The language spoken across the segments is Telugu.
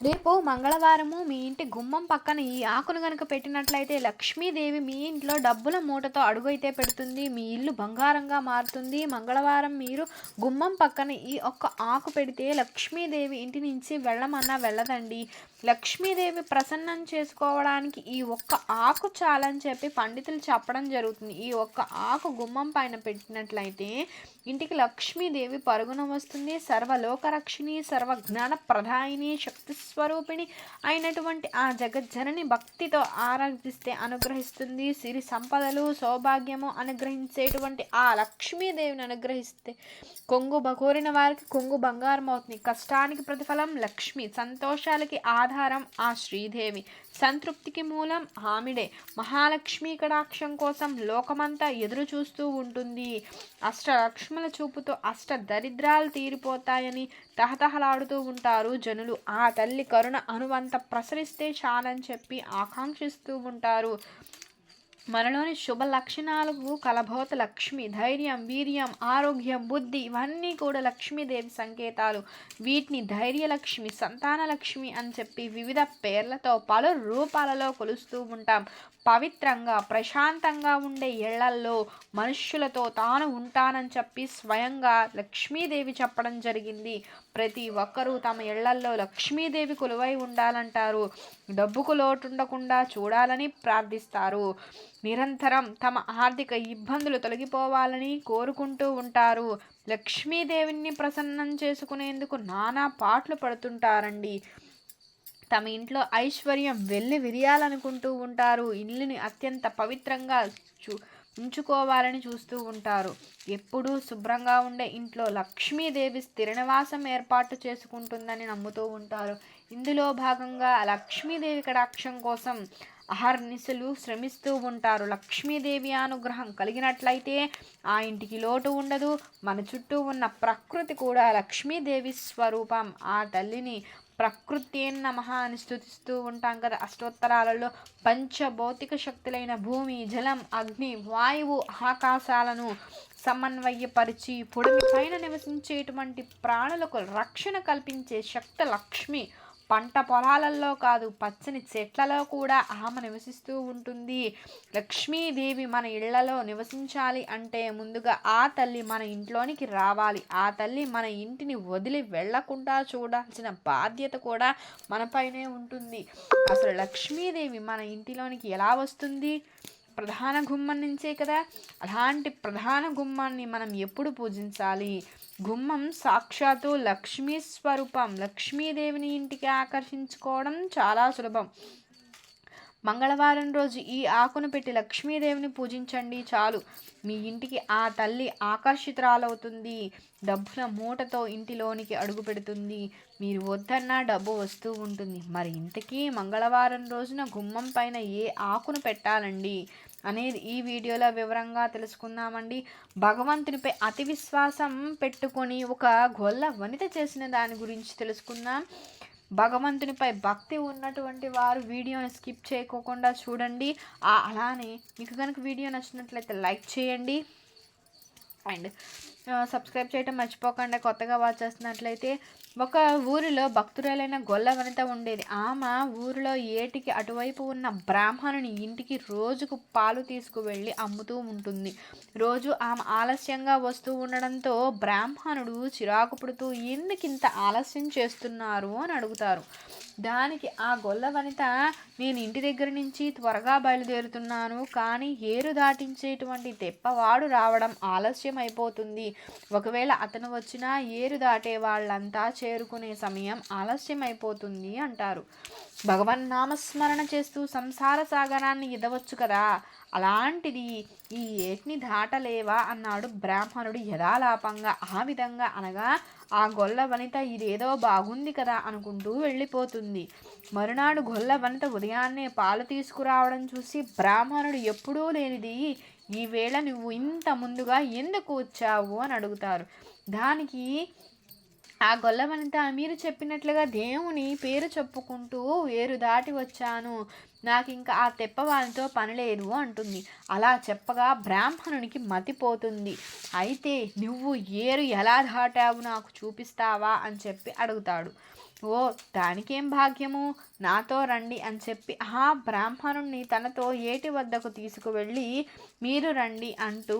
రేపు మంగళవారము మీ ఇంటి గుమ్మం పక్కన ఈ ఆకును గనుక పెట్టినట్లయితే లక్ష్మీదేవి మీ ఇంట్లో డబ్బుల మూటతో అడుగైతే పెడుతుంది మీ ఇల్లు బంగారంగా మారుతుంది. మంగళవారం మీరు గుమ్మం పక్కన ఈ ఒక్క ఆకు పెడితే లక్ష్మీదేవి ఇంటి నుంచి వెళ్ళమన్నా వెళ్ళదండి. లక్ష్మీదేవి ప్రసన్నం చేసుకోవడానికి ఈ ఒక్క ఆకు చాలని చెప్పి పండితులు చెప్పడం జరుగుతుంది. ఈ ఒక్క ఆకు గుమ్మం పైన పెట్టినట్లయితే ఇంటికి లక్ష్మీదేవి పరుగున వస్తుంది. సర్వలోకరక్షిణి సర్వజ్ఞాన ప్రధాయిని శక్తి స్వరూపిణి అయినటువంటి ఆ జగజ్జనని భక్తితో ఆరాధిస్తే అనుగ్రహిస్తుంది. సిరి సంపదలు సౌభాగ్యము అనుగ్రహించేటువంటి ఆ లక్ష్మీదేవిని అనుగ్రహిస్తే కొంగు బకోరిన వారికి కొంగు బంగారం అవుతుంది. కష్టానికి ప్రతిఫలం లక్ష్మి సంతోషాలకి ఆధారం ఆ శ్రీదేవి. సంతృప్తికి మూలం ఆమిడే. మహాలక్ష్మి కటాక్షం కోసం లోకమంతా ఎదురు చూస్తూ ఉంటుంది. అష్టలక్ష్ముల చూపుతో అష్ట దరిద్రాలు తీరిపోతాయని తహతహలాడుతూ ఉంటారు జనులు. ఆ తల్లి కరుణ అనువంత ప్రసరిస్తే చాలని చెప్పి ఆకాంక్షిస్తూ ఉంటారు. మనలోని శుభ లక్షణాలకు కలభోత లక్ష్మి ధైర్యం వీర్యం ఆరోగ్యం బుద్ధి ఇవన్నీ కూడా లక్ష్మీదేవి సంకేతాలు. వీటిని ధైర్యలక్ష్మి సంతాన లక్ష్మి అని చెప్పి వివిధ పేర్లతో పలు రూపాలలో కొలుస్తూ ఉంటాం. పవిత్రంగా ప్రశాంతంగా ఉండే ఇళ్ళల్లో మనుష్యులతో తాను ఉంటానని చెప్పి స్వయంగా లక్ష్మీదేవి చెప్పడం జరిగింది. ప్రతి ఒక్కరూ తమ ఇళ్ళల్లో లక్ష్మీదేవి కొలువై ఉండాలంటారు. డబ్బుకు లోటు ఉండకుండా చూడాలని ప్రార్థిస్తారు. నిరంతరం తమ ఆర్థిక ఇబ్బందులు తొలగిపోవాలని కోరుకుంటూ ఉంటారు. లక్ష్మీదేవిని ప్రసన్నం చేసుకునేందుకు నానా పాటలు పడుతుంటారండి. తమ ఇంట్లో ఐశ్వర్యం వెళ్ళి విరియాలనుకుంటూ ఉంటారు. ఇల్లుని అత్యంత పవిత్రంగా చూ ఉంచుకోవాలని చూస్తూ ఉంటారు. ఎప్పుడూ శుభ్రంగా ఉండే ఇంట్లో లక్ష్మీదేవి స్థిర నివాసం ఏర్పాటు చేసుకుంటుందని నమ్ముతూ ఉంటారు. ఇందులో భాగంగా లక్ష్మీదేవి కటాక్షం కోసం అహర్నిశలు శ్రమిస్తూ ఉంటారు. లక్ష్మీదేవి అనుగ్రహం కలిగినట్లయితే ఆ ఇంటికి లోటు ఉండదు. మన చుట్టూ ఉన్న ప్రకృతి కూడా లక్ష్మీదేవి స్వరూపం. ఆ తల్లిని ప్రకృతి నమ అని స్థుతిస్తూ ఉంటాం కదా. అష్టోత్తరాలలో పంచభౌతిక శక్తులైన భూమి జలం అగ్ని వాయువు ఆకాశాలను సమన్వయపరిచి పొడిమి పైన నివసించేటువంటి ప్రాణులకు రక్షణ కల్పించే శక్తి లక్ష్మి పంట పొలాలలో కాదు పచ్చని చెట్లలో కూడా ఆమె నివసిస్తూ ఉంటుంది. లక్ష్మీదేవి మన ఇళ్ళలో నివసించాలి అంటే ముందుగా ఆ తల్లి మన ఇంట్లోనికి రావాలి. ఆ తల్లి మన ఇంటిని వదిలి వెళ్ళకుండా చూడాల్సిన బాధ్యత కూడా మనపైనే ఉంటుంది. అసలు లక్ష్మీదేవి మన ఇంటిలోనికి ఎలా వస్తుంది? ప్రధాన గుమ్మం నుంచే కదా. అలాంటి ప్రధాన గుమ్మాన్ని మనం ఎప్పుడు పూజించాలి? గుమ్మం సాక్షాత్తు లక్ష్మీ స్వరూపం. లక్ష్మీదేవిని ఇంటికి ఆకర్షించుకోవడం చాలా సులభం. మంగళవారం రోజు ఈ ఆకును పెట్టి లక్ష్మీదేవిని పూజించండి చాలు. మీ ఇంటికి ఆ తల్లి ఆకర్షితురాలవుతుంది. డబ్బుల మూటతో ఇంటిలోనికి అడుగు పెడుతుంది. మీరు వద్దన్నా డబ్బు వస్తూ ఉంటుంది. మరి ఇంతకీ మంగళవారం రోజున గుమ్మం పైన ఏ ఆకును పెట్టాలండి? అనేది ఈ వీడియోలో వివరంగా తెలుసుకుందామండి. భగవంతునిపై అతి విశ్వాసం పెట్టుకొని ఒక గొల్ల వనిత చేసిన దాని గురించి తెలుసుకుందాం. భగవంతునిపై భక్తి ఉన్నటువంటి వారు వీడియోని స్కిప్ చేయకోకుండా చూడండి. అలానే మీకు కనుక వీడియో నచ్చినట్లయితే లైక్ చేయండి. అండ్ సబ్స్క్రైబ్ చేయటం మర్చిపోకుండా కొత్తగా వాచ్ చేస్తున్నట్లయితే ఒక ఊరిలో భక్తురాలైన గొల్ల వనిత ఉండేది. ఆమె ఊరిలో ఏటికి అటువైపు ఉన్న బ్రాహ్మణుని ఇంటికి రోజుకు పాలు తీసుకువెళ్ళి అమ్ముతూ ఉంటుంది. రోజు ఆమె ఆలస్యంగా వస్తూ ఉండడంతో బ్రాహ్మణుడు చిరాకు పుడుతూ ఎందుకింత ఆలస్యం చేస్తున్నారు? అని అడుగుతారు. దానికి ఆ గొల్ల వనిత నేను ఇంటి దగ్గర నుంచి త్వరగా బయలుదేరుతున్నాను కానీ ఏరు దాటించేటువంటి తెప్పవాడు రావడం ఆలస్యం అయిపోతుంది ఒకవేళ అతను వచ్చినా ఏరు దాటే వాళ్ళంతా చేరుకునే సమయం ఆలస్యం అయిపోతుంది అంటారు. భగవన్ నామస్మరణ చేస్తూ సంసార సాగరాన్ని ఇదవచ్చు కదా? అలాంటిది ఈ ఏటిని దాటలేవా అన్నాడు బ్రాహ్మణుడు యథాలాపంగా. ఆ విధంగా అనగా ఆ గొల్ల వనిత ఇదేదో బాగుంది కదా అనుకుంటూ వెళ్ళిపోతుంది. మరునాడు గొల్ల వనిత ఉదయాన్నే పాలు తీసుకురావడం చూసి బ్రాహ్మణుడు ఎప్పుడూ లేనిది ఈవేళ నువ్వు ఇంత ముందుగా ఎందుకు వచ్చావు? అని అడుగుతారు. దానికి ఆ గొల్లవనిత మీరు చెప్పినట్లుగా దేవుని పేరు చెప్పుకుంటూ వేరు దాటి వచ్చాను. నాకు ఇంకా ఆ తెప్పవానితో పని లేదు అంటుంది. అలా చెప్పగా బ్రాహ్మణునికి మతిపోతుంది అయితే నువ్వు ఏరు ఎలా దాటావు నాకు చూపిస్తావా అని చెప్పి అడుగుతాడు. ఓ దానికేం భాగ్యము? నాతో రండి అని చెప్పి ఆ బ్రాహ్మణుణ్ణి తనతో ఏటి వద్దకు తీసుకువెళ్ళి మీరు రండి అంటూ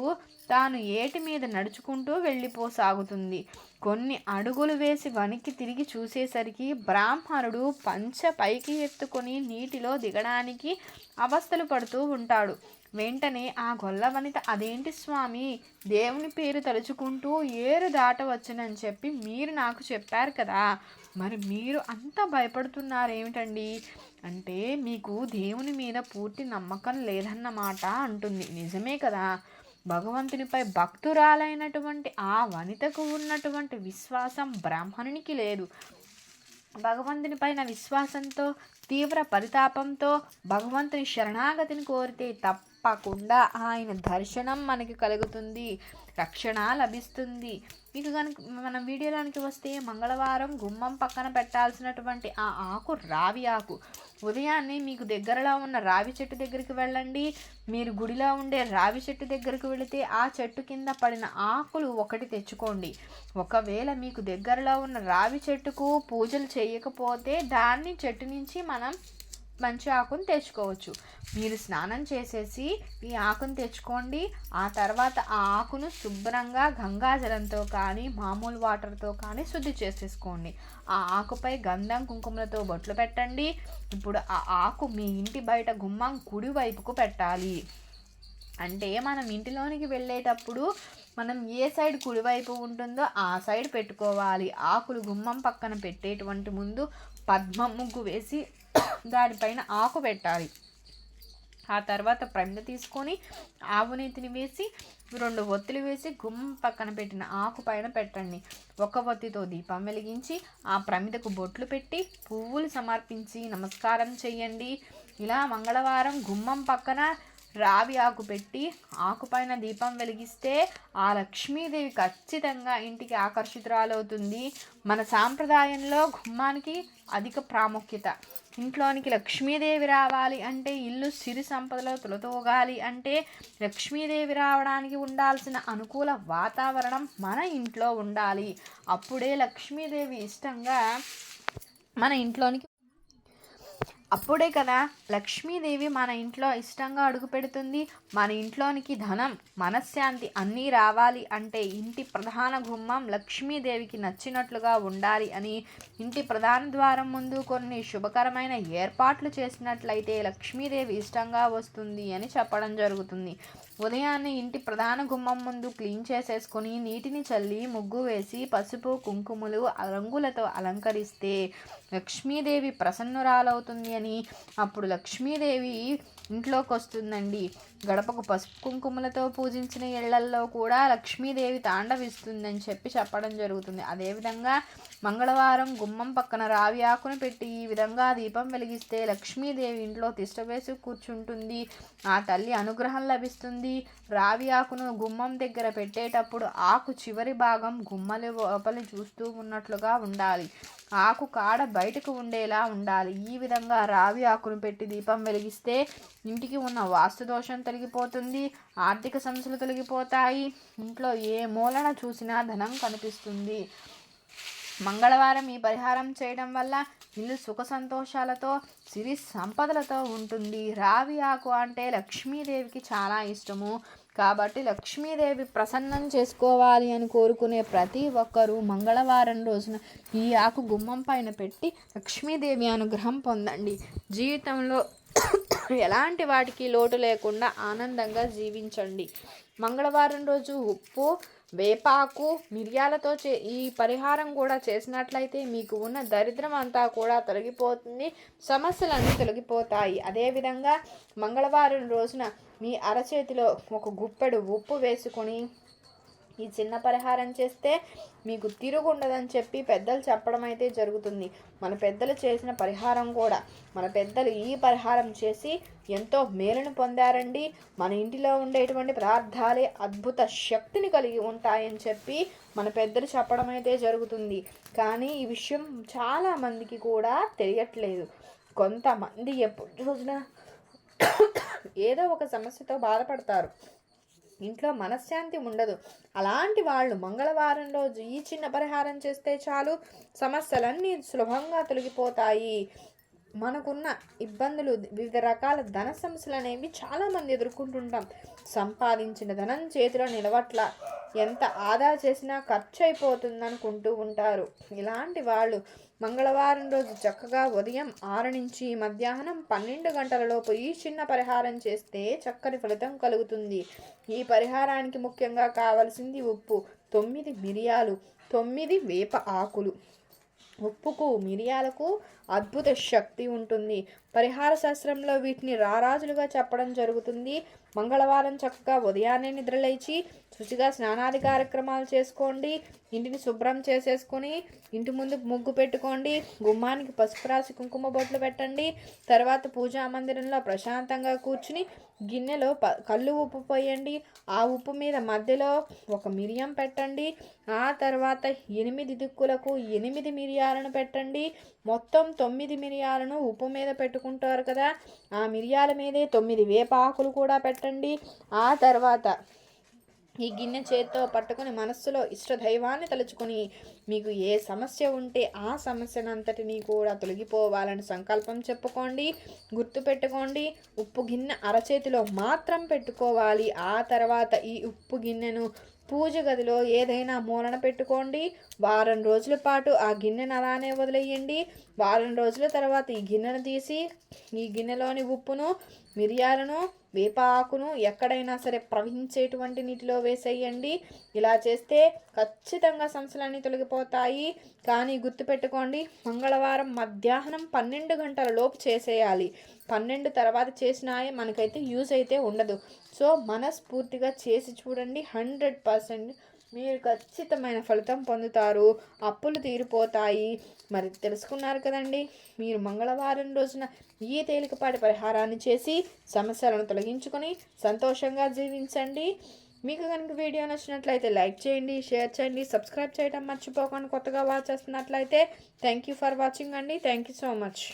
తాను ఏటి మీద నడుచుకుంటూ వెళ్ళిపోసాగుతుంది. కొన్ని అడుగులు వేసి వనికి తిరిగి చూసేసరికి బ్రాహ్మణుడు పంచ పైకి ఎత్తుకొని నీటిలో దిగడానికి అవస్థలు పడుతూ ఉంటాడు. వెంటనే ఆ గొల్ల వనిత అదేంటి స్వామి? దేవుని పేరు తలుచుకుంటూ ఏరు దాటవచ్చునని చెప్పి మీరు నాకు చెప్పారు కదా. మరి మీరు అంత భయపడుతున్నారు ఏమిటండి? అంటే మీకు దేవుని మీద పూర్తి నమ్మకం లేదన్నమాట అంటుంది. నిజమే కదా. భగవంతునిపై భక్తురాలైనటువంటి ఆ వనితకు ఉన్నటువంటి విశ్వాసం బ్రాహ్మణునికి లేదు. భగవంతునిపైన విశ్వాసంతో తీవ్ర పరితాపంతో భగవంతుని శరణాగతిని కోరితే తప్పకుండా ఆయన దర్శనం మనకి కలుగుతుంది రక్షణ లభిస్తుంది. మీకు కనుక మనం వీడియోలోనికి వస్తే మంగళవారం గుమ్మం పక్కన పెట్టాల్సినటువంటి ఆ ఆకు రావి ఆకు. ఉదయాన్నే మీకు దగ్గరలో ఉన్న రావి చెట్టు దగ్గరికి వెళ్ళండి. మీరు గుడిలో ఉండే రావి చెట్టు దగ్గరికి వెళితే ఆ చెట్టు కింద పడిన ఆకులు ఒకటి తెచ్చుకోండి. ఒకవేళ మీకు దగ్గరలో ఉన్న రావి చెట్టుకు పూజలు చేయకపోతే దాన్ని చెట్టు నుంచి మనం మంచి ఆకును తెచ్చుకోవచ్చు. మీరు స్నానం చేసేసి ఈ ఆకును తెచ్చుకోండి. ఆ తర్వాత ఆ ఆకును శుభ్రంగా గంగాజలంతో కానీ మామూలు వాటర్తో కానీ శుద్ధి చేసేసుకోండి. ఆ ఆకుపై గంధం కుంకుమలతో బొట్లు పెట్టండి. ఇప్పుడు ఆ ఆకు మీ ఇంటి బయట గుమ్మం కుడి వైపుకు పెట్టాలి. అంటే మనం ఇంటిలోనికి వెళ్ళేటప్పుడు మనం ఏ సైడ్ కుడివైపు ఉంటుందో ఆ సైడ్ పెట్టుకోవాలి. ఆకులు గుమ్మం పక్కన పెట్టేటువంటి ముందు పద్మ ముగ్గు వేసి దానిపైన ఆకు పెట్టాలి. ఆ తర్వాత ప్రమిద తీసుకొని ఆవు నీతిని వేసి రెండు ఒత్తులు వేసి గుమ్మం పక్కన పెట్టిన ఆకు పైన పెట్టండి. ఒక ఒత్తితో దీపం వెలిగించి ఆ ప్రమిదకు బొట్లు పెట్టి పువ్వులు సమర్పించి నమస్కారం చేయండి. ఇలా మంగళవారం గుమ్మం పక్కన రావి ఆకు పెట్టి ఆకుపైన దీపం వెలిగిస్తే ఆ లక్ష్మీదేవి ఖచ్చితంగా ఇంటికి ఆకర్షితురాలవుతుంది. మన సాంప్రదాయంలో గుమ్మానికి అధిక ప్రాముఖ్యత. ఇంట్లోనికి లక్ష్మీదేవి రావాలి అంటే ఇల్లు సిరి సంపదలో తొలతోగాలి అంటే లక్ష్మీదేవి రావడానికి ఉండాల్సిన అనుకూల వాతావరణం మన ఇంట్లో ఉండాలి. అప్పుడే లక్ష్మీదేవి ఇష్టంగా మన ఇంట్లోనికి అప్పుడే కదా లక్ష్మీదేవి మన ఇంట్లో ఇష్టంగా అడుగు పెడుతుంది. మన ఇంట్లోనికి ధనం మనశ్శాంతి అన్నీ రావాలి అంటే ఇంటి ప్రధాన గుమ్మం లక్ష్మీదేవికి నచ్చినట్లుగా ఉండాలి అని ఇంటి ప్రధాన ద్వారం ముందు కొన్ని శుభకరమైన ఏర్పాట్లు చేసినట్లయితే లక్ష్మీదేవి ఇష్టంగా వస్తుంది అని చెప్పడం జరుగుతుంది. ఉదయాన్నే ఇంటి ప్రధాన గుమ్మం ముందు క్లీన్ చేసేసుకొని నీటిని చల్లి ముగ్గు వేసి పసుపు కుంకుమలు రంగులతో అలంకరిస్తే లక్ష్మీదేవి ప్రసన్నురాలవుతుంది అని. అప్పుడు లక్ష్మీదేవి ఇంట్లోకి వస్తుందండి గడపకు పసుపు కుంకుమలతో పూజించిన ఇళ్ళల్లో కూడా లక్ష్మీదేవి తాండవిస్తుందని చెప్పి చెప్పడం జరుగుతుంది. అదేవిధంగా మంగళవారం గుమ్మం పక్కన రావి ఆకును పెట్టి ఈ విధంగా దీపం వెలిగిస్తే లక్ష్మీదేవి ఇంట్లో తిష్టవేసి కూర్చుంటుంది. ఆ తల్లి అనుగ్రహం లభిస్తుంది. రావి ఆకును గుమ్మం దగ్గర పెట్టేటప్పుడు ఆకు చివరి భాగం గుమ్మలి లోపలి చూస్తూ ఉన్నట్లుగా ఉండాలి. ఆకు కాడ బయటకు ఉండేలా ఉండాలి. ఈ విధంగా రావి ఆకును పెట్టి దీపం వెలిగిస్తే ఇంటికి ఉన్న వాస్తు దోషం తొలగిపోతుంది ఆర్థిక సమస్యలు తొలగిపోతాయి ఇంట్లో ఏ మూలన చూసినా ధనం కనిపిస్తుంది. మంగళవారం ఈ పరిహారం చేయడం వల్ల ఇల్లు సుఖ సంతోషాలతో సిరి సంపదలతో ఉంటుంది. రావి ఆకు అంటే లక్ష్మీదేవికి చాలా ఇష్టము. కాబట్టి లక్ష్మీదేవి ప్రసన్నం చేసుకోవాలి అని కోరుకునే ప్రతి ఒక్కరూ మంగళవారం రోజున ఈ ఆకు గుమ్మం పైన పెట్టి లక్ష్మీదేవి అనుగ్రహం పొందండి. జీవితంలో ఎలాంటి వాటికి లోటు లేకుండా ఆనందంగా జీవించండి. మంగళవారం రోజు ఉప్పు వేపాకు మిరియాలతో చే ఈ పరిహారం కూడా చేసినట్లయితే మీకు ఉన్న దరిద్రం అంతా కూడా తొలగిపోతుంది సమస్యలన్నీ తొలగిపోతాయి. అదేవిధంగా మంగళవారం రోజున మీ అరచేతిలో ఒక గుప్పెడు ఉప్పు వేసుకొని ఈ చిన్న పరిహారం చేస్తే మీకు తిరుగుండదని చెప్పి పెద్దలు చెప్పడం అయితే జరుగుతుంది. మన పెద్దలు చేసిన పరిహారం కూడా మన పెద్దలు ఈ పరిహారం చేసి ఎంతో మేలును పొందారండి. మన ఇంటిలో ఉండేటువంటి పదార్థాలే అద్భుత శక్తిని కలిగి ఉంటాయని చెప్పి మన పెద్దలు చెప్పడం అయితే జరుగుతుంది. కానీ ఈ విషయం చాలామందికి కూడా తెలియట్లేదు. కొంతమంది ఎప్పుడు రోజున ఏదో ఒక సమస్యతో బాధపడతారు. ఇంట్లో మనశ్శాంతి ఉండదు. అలాంటి వాళ్ళు మంగళవారం రోజు ఈ చిన్న పరిహారం చేస్తే చాలు. సమస్యలన్నీ సులభంగా తొలగిపోతాయి. మనకున్న ఇబ్బందులు వివిధ రకాల ధన సమస్యలు అనేవి చాలామంది ఎదుర్కొంటుంటాం. సంపాదించిన ధనం చేతిలో నిలవట్ల ఎంత ఆదా చేసినా ఖర్చు అయిపోతుంది అనుకుంటూ ఉంటారు. ఇలాంటి వాళ్ళు మంగళవారం రోజు చక్కగా ఉదయం ఆరు నుంచి మధ్యాహ్నం పన్నెండు గంటలలోపు ఈ చిన్న పరిహారం చేస్తే చక్కని ఫలితం కలుగుతుంది. ఈ పరిహారానికి ముఖ్యంగా కావలసింది ఉప్పు తొమ్మిది మిరియాలు తొమ్మిది వేప ఆకులు ఉప్పుకు మిరియాలకు అద్భుత శక్తి ఉంటుంది. పరిహార శాస్త్రంలో వీటిని రారాజులుగా చెప్పడం జరుగుతుంది. మంగళవారం చక్కగా ఉదయాన్నే నిద్రలేచి శుచిగా స్నానాది కార్యక్రమాలు చేసుకోండి ఇంటిని శుభ్రం చేసేసుకొని ఇంటి ముందు ముగ్గు పెట్టుకోండి గుమ్మానికి పసుపు రాసి కుంకుమ బొట్లు పెట్టండి తర్వాత పూజా మందిరంలో ప్రశాంతంగా కూర్చుని గిన్నెలో ప కళ్ళు ఉప్పు పోయండి ఆ ఉప్పు మీద మధ్యలో ఒక మిరియం పెట్టండి ఆ తర్వాత ఎనిమిది దిక్కులకు ఎనిమిది మిరియాలను పెట్టండి మొత్తం తొమ్మిది మిరియాలను ఉప్పు మీద పెట్టుకుంటారు కదా ఆ మిరియాల మీదే తొమ్మిది వేపాకులు కూడా పెట్టండి. ఆ తర్వాత ఈ గిన్నె చేత్తో పట్టుకొని మనస్సులో ఇష్ట దైవాన్ని తలుచుకొని మీకు ఏ సమస్య ఉంటే ఆ సమస్యనంతటినీ కూడా తొలగిపోవాలని సంకల్పం చెప్పుకోండి గుర్తుపెట్టుకోండి ఉప్పు గిన్నె అరచేతిలో మాత్రం పెట్టుకోవాలి. ఆ తర్వాత ఈ ఉప్పు గిన్నెను పూజ గదిలో ఏదైనా మూలన పెట్టుకోండి. వారం రోజుల పాటు ఆ గిన్నెను అలానే వదిలేయండి. వారం రోజుల తర్వాత ఈ గిన్నెను తీసి ఈ గిన్నెలోని ఉప్పును మిరియాలను వేప ఆకును ఎక్కడైనా సరే ప్రవహించేటువంటి నీటిలో వేసేయండి. ఇలా చేస్తే ఖచ్చితంగా సమస్యలన్నీ తొలగిపోతాయి. కానీ గుర్తుపెట్టుకోండి మంగళవారం మధ్యాహ్నం పన్నెండు గంటల లోపు చేసేయాలి. పన్నెండు తర్వాత చేసినాయే మనకైతే యూజ్ అయితే ఉండదు. సో మనస్ఫూర్తిగా చేసి చూడండి హండ్రెడ్ పర్సెంట్ మీరు ఖచ్చితమైన ఫలితం పొందుతారు. అప్పులు తీరిపోతాయి. మరి తెలుసుకున్నారు కదండి మీరు మంగళవారం రోజున ఈ తేలికపాటి పరిహారాన్ని చేసి సమస్యలను తొలగించుకొని సంతోషంగా జీవించండి. మీకు కనుక వీడియో నచ్చినట్లయితే లైక్ చేయండి షేర్ చేయండి సబ్స్క్రైబ్ చేయడం మర్చిపోకుండా కొత్తగా వాచ్ చేస్తున్నట్లయితే థ్యాంక్ యూ ఫర్ వాచింగ్ అండి. Thank you so much